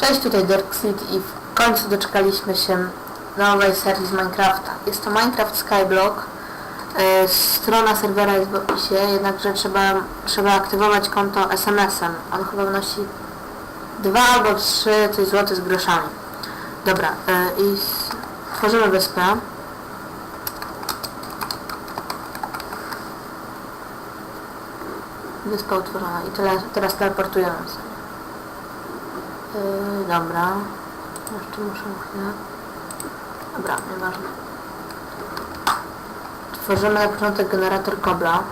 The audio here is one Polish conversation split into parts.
Cześć, tutaj Darkseid i w końcu doczekaliśmy się nowej serii z Minecrafta. Jest to Minecraft Skyblock. E, Strona serwera jest w opisie, jednakże trzeba, trzeba aktywować konto SMS-em. On chyba wynosi 2 albo 3 coś złote z groszami. Dobra, e, i tworzymy wyspę. Wyspa utworzona i tyle, teraz teleportujemy sobie. Yy, dobra. Jeszcze muszę chwilę. Dobra, nieważne. Tworzymy na początek generator kobla.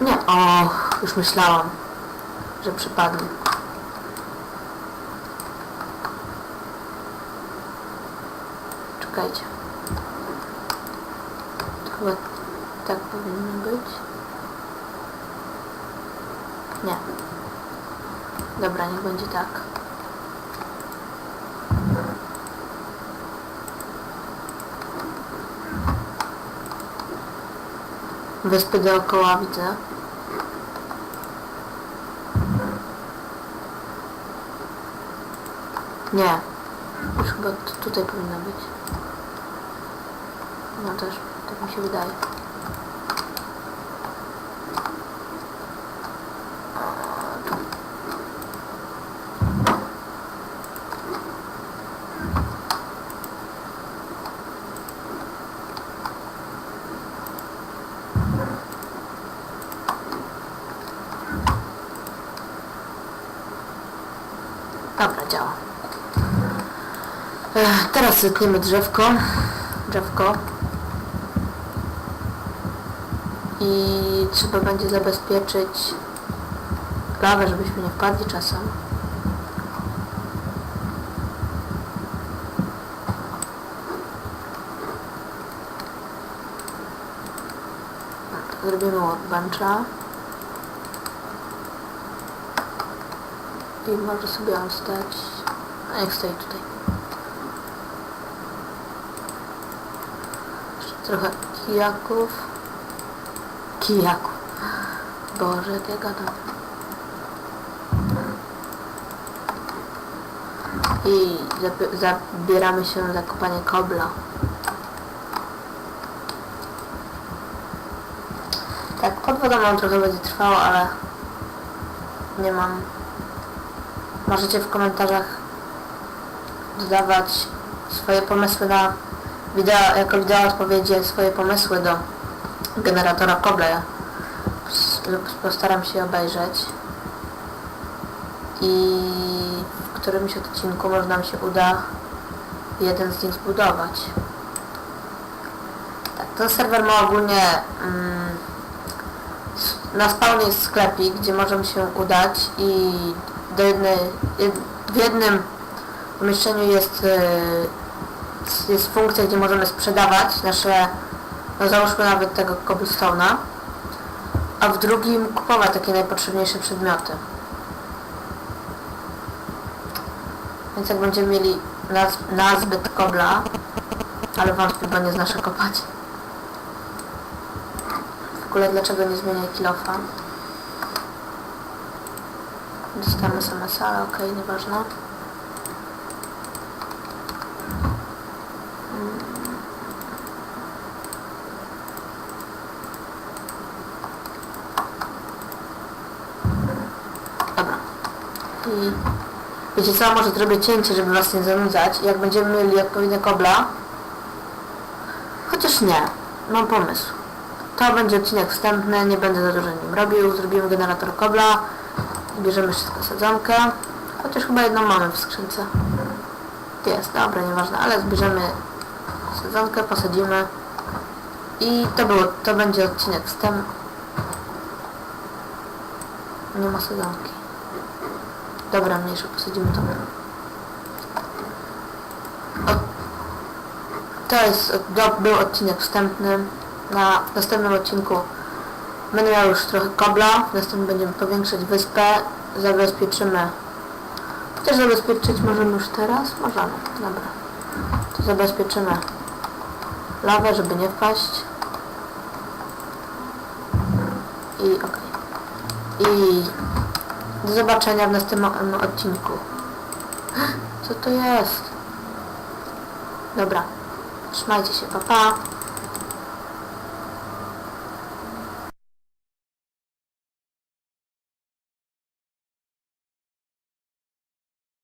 Nie, o, już myślałam że przypadnie. Czekajcie. Chyba tak powinno być. Nie. Dobra, niech będzie tak. Wyspy dookoła widzę. Nie. Chyba tutaj powinno być. No też, tak mi się wydaje. Dobra, działa. Teraz zetniemy drzewko. Drzewko. I trzeba będzie zabezpieczyć lawę, żebyśmy nie wpadli czasem. Zrobimy workbencha. I może sobie on stać. A niech stoi tutaj. Jeszcze trochę kijaków. Kijaków. Boże, jak ja gadam. I zabi- zabieramy się za kopanie kobla. Tak, pod wodą nam trochę będzie trwało, ale nie mam. Możecie w komentarzach dodawać swoje pomysły na wideo, jako wideo odpowiedzi swoje pomysły do generatora lub postaram się obejrzeć i w którymś odcinku może nam się uda jeden z nich zbudować. Tak, ten serwer ma ogólnie mm, na spawnie jest sklepik, gdzie możemy się udać i do jednej, jed, w jednym pomieszczeniu jest, y, jest funkcja, gdzie możemy sprzedawać nasze, no załóżmy nawet tego cobblestone'a, a w drugim kupować takie najpotrzebniejsze przedmioty. Więc jak będziemy mieli naz, nazbyt kobla, ale wątpię, bo nie znaszę kopać. W ogóle dlaczego nie zmienię kilofa? Dostałem SMS, ale okej, nieważne. Mm. Dobra. I wiecie co, może zrobię cięcie, żeby was nie zanudzać. Jak będziemy mieli odpowiednie kobla, chociaż nie, mam pomysł. To będzie odcinek wstępny, nie będę za dużo nim robił. Zrobimy generator kobla bierzemy wszystko sadzonkę. Chociaż chyba jedną mamy w skrzynce. Jest, dobra, nieważne, ale zbierzemy sadzonkę, posadzimy. I to było, to będzie odcinek wstępny. Nie ma sadzonki. Dobra, mniejsza, posadzimy to. To jest, był odcinek wstępny. Na następnym odcinku będę miał już trochę kobla. W następnym będziemy powiększać wyspę. Zabezpieczymy. Chociaż zabezpieczyć możemy już teraz? Możemy. Dobra. To zabezpieczymy lawę, żeby nie wpaść. I okej. I do zobaczenia w następnym odcinku. Co to jest? Dobra. Trzymajcie się, pa pa.